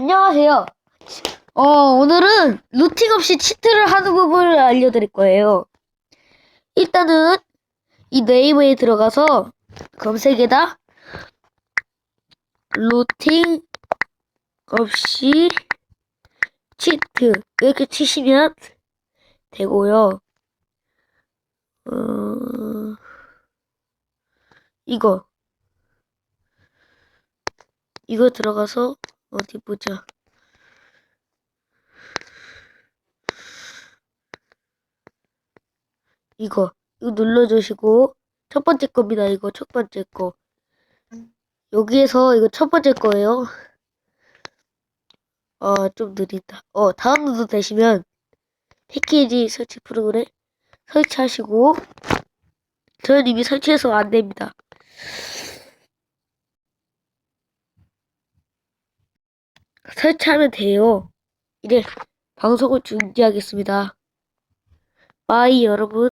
안녕하세요. 어, 오늘은 루팅 없이 치트를 하는 부분을 알려드릴 거예요. 일단은 이 네이버에 들어가서 검색에다 루팅 없이 치트 이렇게 치시면 되고요. 어, 이거 이거 들어가서 어디 보자. 이거 이거 눌러주시고 첫 번째 겁니다. 이거 첫 번째 거. 여기에서 이거 첫 번째 거예요. 어, 좀 느리다. 어, 다운로드 되시면 패키지 설치 프로그램 설치하시고 저는 이미 설치해서 안 됩니다. 설치하면 돼요. 이제 방송을 중지하겠습니다. 바이 여러분.